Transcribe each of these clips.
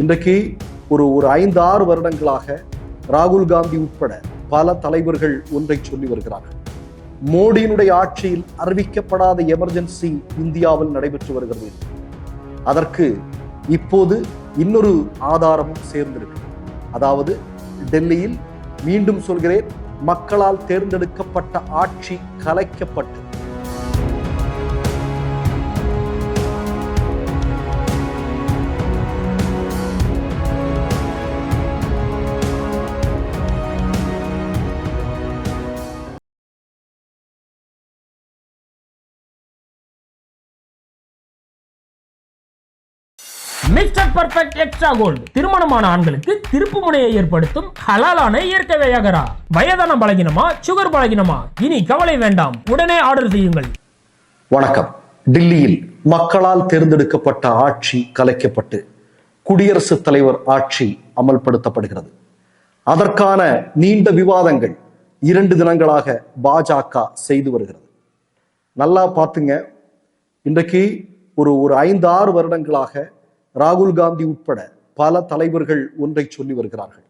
இன்றைக்கு ஒரு ஒரு ஐந்து ஆறு வருடங்களாக ராகுல் காந்தி உட்பட பல தலைவர்கள் ஒன்றை சொல்லி வருகிறார்கள். மோடியினுடைய ஆட்சியில் அறிவிக்கப்படாத எமர்ஜென்சி இந்தியாவில் நடைபெற்று வருகிறது. அதற்கு இப்போது இன்னொரு ஆதாரமும் சேர்ந்திருக்கு. அதாவது டெல்லியில் மீண்டும் சொல்கிறேன் மக்களால் தேர்ந்தெடுக்கப்பட்ட ஆட்சி கலைக்கப்பட்டு மிஸ்டர் பர்ஃபெக்ட் எக்ஸ்ட்ரா கோல்டு திருமணமான ஆண்களுக்கு திருப்பு முனையை ஏற்படுத்தும் ஹலாலான இயற்கை வையகரா. வயதான பலகினமா சுகர் பலகினமா? இனி கவலை வேண்டாம். உடனே ஆர்டர் செய்யுங்கள். வணக்கம். டில்லியில் மக்களால் தேர்ந்தெடுக்கப்பட்ட ஆட்சி கலைக்கப்பட்டு குடியரசுத் தலைவர் ஆட்சி அமல்படுத்தப்படுகிறது. அதற்கான நீண்ட விவாதங்கள் இரண்டு தினங்களாக பாஜக செய்து வருகிறது. நல்லா பார்த்துங்க. இன்றைக்கு ஒரு ஒரு ஐந்து ஆறு வருடங்களாக ராகுல் காந்தி உட்பட பல தலைவர்கள் ஒன்றை சொல்லி வருகிறார்கள்.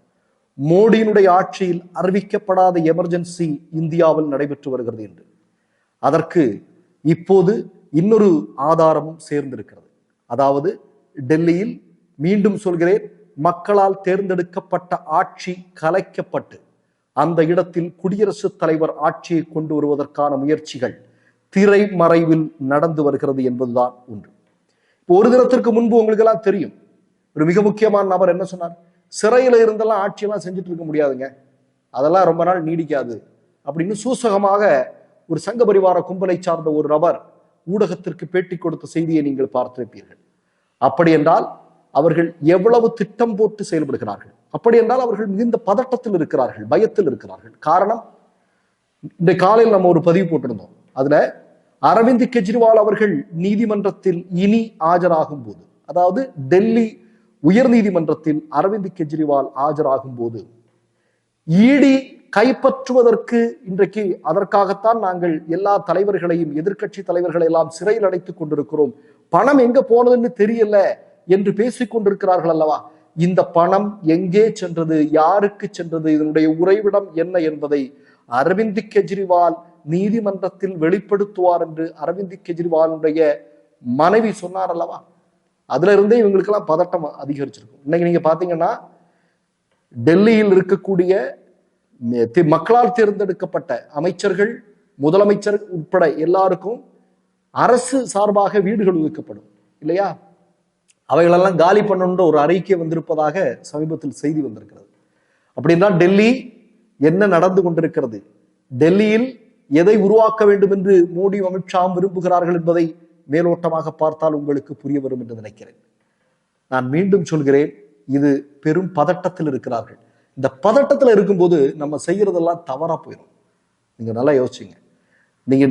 மோடியினுடைய ஆட்சியில் அறிவிக்கப்படாத எமர்ஜென்சி இந்தியாவில் நடைபெற்று வருகிறது என்று. அதற்கு இப்போது இன்னொரு ஆதாரமும் சேர்ந்திருக்கிறது. அதாவது டெல்லியில் மீண்டும் சொல்கிறேன் மக்களால் தேர்ந்தெடுக்கப்பட்ட ஆட்சி கலைக்கப்பட்டு அந்த இடத்தில் குடியரசுத் தலைவர் ஆட்சியை கொண்டு வருவதற்கான முயற்சிகள் திரைமறைவில் நடந்து வருகிறது என்பதுதான் ஒன்று. இப்போ ஒரு தினத்திற்கு முன்பு உங்களுக்கு எல்லாம் தெரியும். ஒரு மிக முக்கியமான நபர் என்ன சொன்னார்? சிறையில இருந்தெல்லாம் ஆட்சியெல்லாம் செஞ்சுட்டு இருக்க முடியாதுங்க. அதெல்லாம் ரொம்ப நாள் நீடிக்காது. அப்படின்னு சூசகமாக ஒரு சங்க பரிவார கும்பலை சார்ந்த ஒரு நபர் ஊடகத்திற்கு பேட்டி கொடுத்த செய்தியை நீங்கள் பார்த்திருப்பீர்கள். அப்படி என்றால் அவர்கள் எவ்வளவு திட்டம் போட்டு செயல்படுகிறார்கள்? அப்படி என்றால் அவர்கள் மிகுந்த பதட்டத்தில் இருக்கிறார்கள் பயத்தில் இருக்கிறார்கள். காரணம் இந்த காலையில் நம்ம ஒரு பதிவு போட்டிருந்தோம். அதுல அரவிந்த் கெஜ்ரிவால் அவர்கள் நீதிமன்றத்தில் இனி ஆஜராகும் போது அதாவது டெல்லி உயர் நீதிமன்றத்தில் அரவிந்த் கெஜ்ரிவால் ஆஜராகும் போது ஈடி கைப்பற்றுவதற்கு இன்றைக்கு அதற்காகத்தான் நாங்கள் எல்லா தலைவர்களையும் எதிர்க்கட்சி தலைவர்களை எல்லாம் சிறையில் அடைத்துக் கொண்டிருக்கிறோம். பணம் எங்க போனதுன்னு தெரியல என்று பேசிக் கொண்டிருக்கிறார்கள் அல்லவா? இந்த பணம் எங்கே சென்றது? யாருக்கு சென்றது? இதனுடைய உறைவிடம் என்ன என்பதை அரவிந்த் கெஜ்ரிவால் நீதிமன்றத்தில் வெளிப்படுத்துவார் என்று அரவிந்த் கெஜ்ரிவாலுடைய மனைவி சொன்னார் அல்லவா? அதுல இருந்தே இவங்களுக்கெல்லாம் பதட்டம் அதிகரிச்சிருக்கும். இன்னைக்கு நீங்க பாத்தீங்கன்னா டெல்லியில் இருக்கக்கூடிய மக்களால் தேர்ந்தெடுக்கப்பட்ட அமைச்சர்கள் முதலமைச்சர் உட்பட எல்லாருக்கும் அரசு சார்பாக வீடுகள் ஒதுக்கப்படும் இல்லையா? அவைகளெல்லாம் காலி பண்ணணுன்ற ஒரு அறிக்கை வந்திருப்பதாக சமீபத்தில் செய்தி வந்திருக்கிறது. அப்படின்னா டெல்லி என்ன நடந்து கொண்டிருக்கிறது? டெல்லியில் எதை உருவாக்க வேண்டும் என்று மோடி அமித்ஷாவும் விரும்புகிறார்கள் என்பதை மேலோட்டமாக பார்த்தால் உங்களுக்கு புரிய வரும் என்று நினைக்கிறேன். நான் மீண்டும் சொல்கிறேன் இது பெரும் பதட்டத்தில் இருக்கிறார்கள். இந்த பதட்டத்தில் இருக்கும்போது நம்ம செய்யறதெல்லாம் தவறா போயிடும். நீங்க நல்லா யோசிச்சுங்க. நீங்க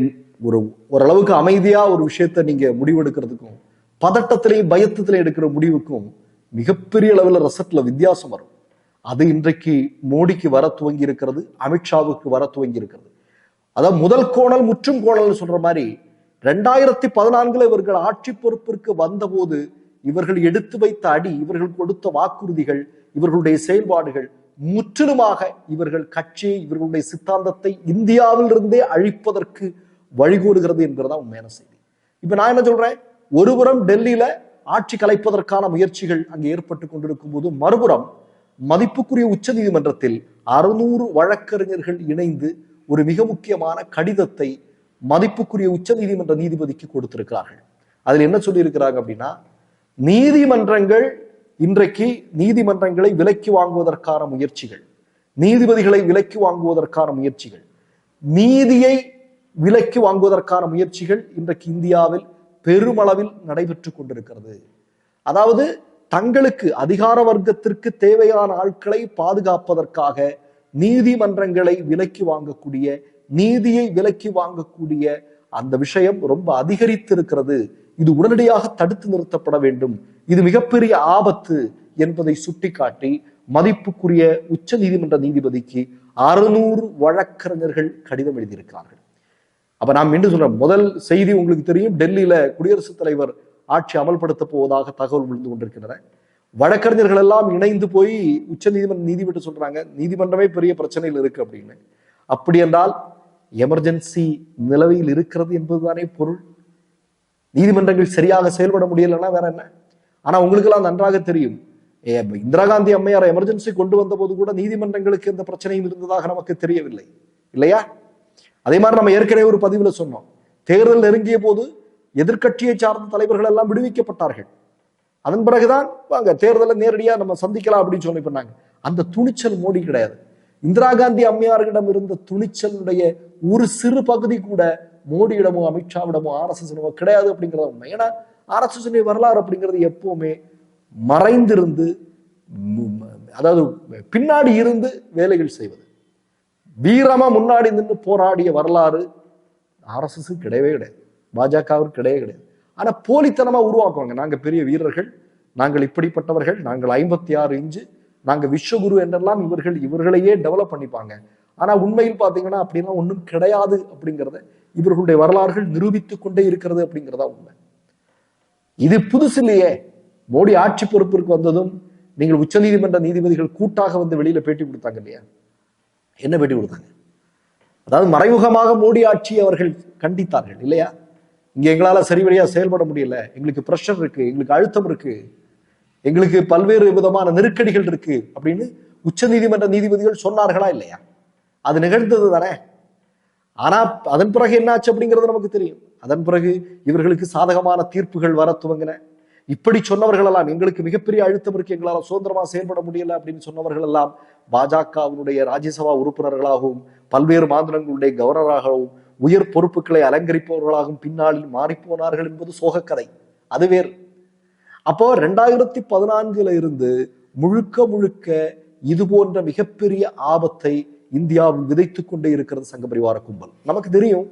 ஒரு ஓரளவுக்கு அமைதியா ஒரு விஷயத்த நீங்க முடிவெடுக்கிறதுக்கும் பதட்டத்திலையும் பயத்தத்திலையும் எடுக்கிற முடிவுக்கும் மிகப்பெரிய அளவில் ரசத்துல வித்தியாசம் வரும். அது இன்றைக்கு மோடிக்கு வர துவங்கி இருக்கிறது அமித்ஷாவுக்கு வர துவங்கி இருக்கிறது அதாவது முதல் கோணல் முற்றும் கோணல்னு சொல்ற மாதிரி ரெண்டாயிரத்தி பதினான்குல இவர்கள் ஆட்சி பொறுப்பிற்கு வந்தபோது இவர்கள் எடுத்து வைத்த அடி இவர்கள் கொடுத்த வாக்குறுதிகள் இவர்களுடைய செயல்பாடுகள் முற்றிலுமாக இவர்கள் கட்சியை இவர்களுடைய சித்தாந்தத்தை இந்தியாவில் இருந்தே அழிப்பதற்கு வழிகோடுகிறது என்கிறதா உண்மையான செய்தி. இப்ப நான் என்ன சொல்றேன்? ஒருபுறம் டெல்லியில ஆட்சி கலைப்பதற்கான முயற்சிகள் அங்கு ஏற்பட்டு கொண்டிருக்கும் போது மறுபுறம் மதிப்புக்குரிய உச்ச நீதிமன்றத்தில் அறுநூறு வழக்கறிஞர்கள் இணைந்து ஒரு மிக முக்கியமான கடிதத்தை மதிப்புக்குரிய உச்ச நீதிமன்ற நீதிபதிக்கு கொடுத்திருக்கிறார்கள். அதில் என்ன சொல்லியிருக்கிறாங்க அப்படின்னா நீதிமன்றங்கள் இன்றைக்கு நீதிமன்றங்களை விலக்கி வாங்குவதற்கான முயற்சிகள் நீதிபதிகளை விலக்கி வாங்குவதற்கான முயற்சிகள் நீதியை விலக்கி வாங்குவதற்கான முயற்சிகள் இன்றைக்கு இந்தியாவில் பெருமளவில் நடைபெற்று கொண்டிருக்கிறது. அதாவது தங்களுக்கு அதிகார வர்க்கத்திற்கு தேவையான ஆட்களை பாதுகாப்பதற்காக நீதிமன்றங்களை விலக்கி வாங்கக்கூடிய நீதியை விலக்கி வாங்கக்கூடிய அந்த விஷயம் ரொம்ப அதிகரித்திருக்கிறது. இது உடனடியாக தடுத்து நிறுத்தப்பட வேண்டும். இது மிகப்பெரிய ஆபத்து என்பதை சுட்டிக்காட்டி மதிப்புக்குரிய உச்ச நீதிமன்ற நீதிபதிக்கு அறுநூறு வழக்கறிஞர்கள் கடிதம் எழுதியிருக்கிறார்கள். அப்ப நாம் மீண்டும் சொல்றேன் முதல் செய்தி உங்களுக்கு தெரியும் டெல்லியில குடியரசுத் தலைவர் ஆட்சி அமல்படுத்த போவதாக தகவல் விழுந்து கொண்டிருக்கின்றன. வழக்கறிஞர்கள் எல்லாம் இணைந்து போய் உச்ச நீதிமன்ற நீதிபதி சொல்றாங்க நீதிமன்றமே பெரிய பிரச்சனையில் இருக்கு அப்படின்னு. அப்படி என்றால் எமர்ஜென்சி நிலவையில் இருக்கிறது என்பதுதானே பொருள். நீதிமன்றங்கள் சரியாக செயல்பட முடியலன்னா வேற என்ன? ஆனா உங்களுக்கெல்லாம் நன்றாக தெரியும். இந்திரா காந்தி அம்மையார் எமர்ஜென்சி கொண்டு வந்த போது கூட நீதிமன்றங்களுக்கு எந்த பிரச்சனையும் இருந்ததாக நமக்கு தெரியவில்லை. இல்லையா? அதே மாதிரி நம்ம ஏற்கனவே ஒரு பதிவுல சொன்னோம். தேர்தல் நெருங்கிய போது எதிர்க்கட்சியை சார்ந்த தலைவர்கள் எல்லாம் விடுவிக்கப்பட்டார்கள். அதன் பிறகுதான் வாங்க தேர்தலை நேரடியா நம்ம சந்திக்கலாம் அப்படின்னு சொல்லி பண்ணாங்க. அந்த துணிச்சல் மோடி கிடையாது. இந்திரா காந்தி அம்மையார்களிடம் இருந்த துணிச்சலுடைய ஒரு சிறு பகுதி கூட மோடியிடமோ அமித்ஷாவிடமோ ஆர்எஸ்எஸ் கிடையாது அப்படிங்கிறது உண்மை. ஏன்னா ஆர்எஸ்எஸ் வரலாறு அப்படிங்கிறது எப்பவுமே மறைந்திருந்து அதாவது பின்னாடி இருந்து வேலைகள் செய்வது. வீரமா முன்னாடி நின்று போராடிய வரலாறு ஆர்எஸ்எஸ் கிடையவே கிடையாது. பாஜகவிற்கு கிடையவே கிடையாது. ஆனா போலித்தனமா உருவாக்குவாங்க. நாங்க பெரிய வீரர்கள் நாங்கள் இப்படிப்பட்டவர்கள் நாங்கள் ஐம்பத்தி ஆறு இன்ச்சு நாங்க விஸ்வகுரு என்றெல்லாம் இவர்கள் இவர்களையே டெவலப் பண்ணிப்பாங்க. ஆனா உண்மையில் பாத்தீங்கன்னா அப்படிலாம் ஒண்ணும் கிடையாது அப்படிங்கிறத இவர்களுடைய வரலாறுகள் நிரூபித்துக் கொண்டே இருக்கிறது அப்படிங்கிறதா உண்மை. இது புதுசு இல்லையே மோடி ஆட்சி பொறுப்பிற்கு வந்ததும் நீங்கள் உச்சநீதிமன்ற நீதிபதிகள் கூட்டாக வந்து வெளியில பேட்டி கொடுத்தாங்க இல்லையா? என்ன பேட்டி கொடுத்தாங்க? அதாவது மறைமுகமாக மோடி ஆட்சி அவர்கள் கண்டித்தார்கள் இல்லையா? இங்க எங்களால சரிவழியாக செயல்பட முடியல. எங்களுக்கு பிரஷர் இருக்கு. எங்களுக்கு அழுத்தம் இருக்கு. எங்களுக்கு பல்வேறு விதமான நெருக்கடிகள் இருக்கு அப்படின்னு உச்ச நீதிமன்ற நீதிபதிகள் சொன்னார்களா இல்லையா? அது நிகழ்ந்தது தானே. ஆனா அதன் பிறகு என்னாச்சு அப்படிங்கிறது நமக்கு தெரியும். அதன் பிறகு இவர்களுக்கு சாதகமான தீர்ப்புகள் வர துவங்கின. இப்படி சொன்னவர்கள் எல்லாம் எங்களுக்கு மிகப்பெரிய அழுத்தம் இருக்கு. எங்களால சுதந்திரமா செயல்பட முடியல அப்படின்னு சொன்னவர்கள் எல்லாம் பாஜகவினுடைய ராஜ்யசபா உறுப்பினர்களாகவும் பல்வேறு மாநிலங்களுடைய கவர்னராகவும் உயர் பொறுப்புகளை அலங்கரிப்பவர்களாகவும் பின்னாளில் மாறிப்போனார்கள் என்பது சோகக்கதை. அது வேறு. அப்போ ரெண்டாயிரத்தி பதினான்குல இருந்து முழுக்க முழுக்க இது போன்ற மிகப்பெரிய ஆபத்தை இந்தியாவில் விதைத்து கொண்டே இருக்கிறது சங்க பரிவார கும்பல். நமக்கு தெரியும்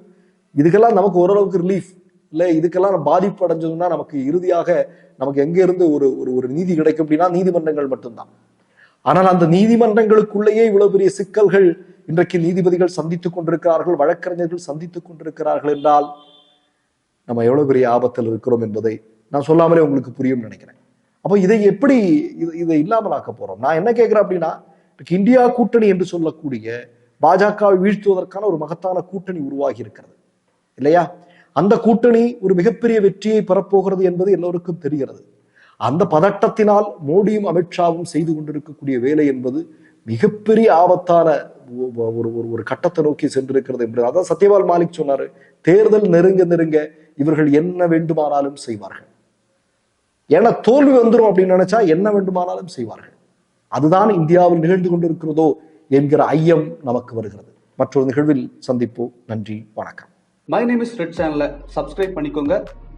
இதுக்கெல்லாம் நமக்கு ஓரளவுக்கு ரிலீஃப் இல்லை இதுக்கெல்லாம் நம்ம பாதிப்பு அடைஞ்சதுன்னா நமக்கு இறுதியாக நமக்கு எங்க இருந்து ஒரு ஒரு ஒரு நீதி கிடைக்கும் அப்படின்னா நீதிமன்றங்கள் மட்டும்தான். ஆனால் அந்த நீதிமன்றங்களுக்குள்ளேயே இவ்வளவு பெரிய சிக்கல்கள் இன்றைக்கு நீதிபதிகள் சந்தித்துக் கொண்டிருக்கிறார்கள் வழக்கறிஞர்கள் சந்தித்துக் கொண்டிருக்கிறார்கள் என்றால் நம்ம எவ்வளவு பெரிய ஆபத்தில் இருக்கிறோம் என்பதை நான் சொல்லாமலே உங்களுக்கு புரியும் நினைக்கிறேன். அப்போ இதை எப்படி இது- இதை இல்லாமலாக்க போறோம்? நான் என்ன கேட்கிறேன் அப்படின்னா இன்னைக்கு இந்தியா கூட்டணி என்று சொல்லக்கூடிய பாஜகவை வீழ்த்துவதற்கான ஒரு மகத்தான கூட்டணி உருவாகி இருக்கிறது. இல்லையா? அந்த கூட்டணி ஒரு மிகப்பெரிய வெற்றியை பெறப்போகிறது என்பது எல்லோருக்கும் தெரிகிறது. அந்த பதட்டத்தினால் மோடியும் அமித்ஷாவும் செய்து கொண்டிருக்கக்கூடிய வேலை என்பது மிகப்பெரிய ஆபத்தான ஒரு ஒரு ஒரு கட்டத்தை நோக்கி சென்றிருக்கிறது என்று அதான் சத்யபால் மாலிக் சொன்னாரு தேர்தல் நெருங்க நெருங்க இவர்கள் என்ன வேண்டுமானாலும் செய்வார்கள். ஏன்னா தோல்வி வந்துடும் அப்படின்னு நினைச்சா என்ன வேண்டுமானாலும் செய்வார்கள். அதுதான் இந்தியாவில் நிகழ்ந்து கொண்டிருக்கிறதோ என்கிற ஐயம் நமக்கு வருகிறது. மற்றொரு நிகழ்வில் சந்திப்போம். நன்றி வணக்கம். மை நேம் இஸ் ரெட் சேனலை சப்ஸ்கிரைப் பண்ணிக்கோங்க.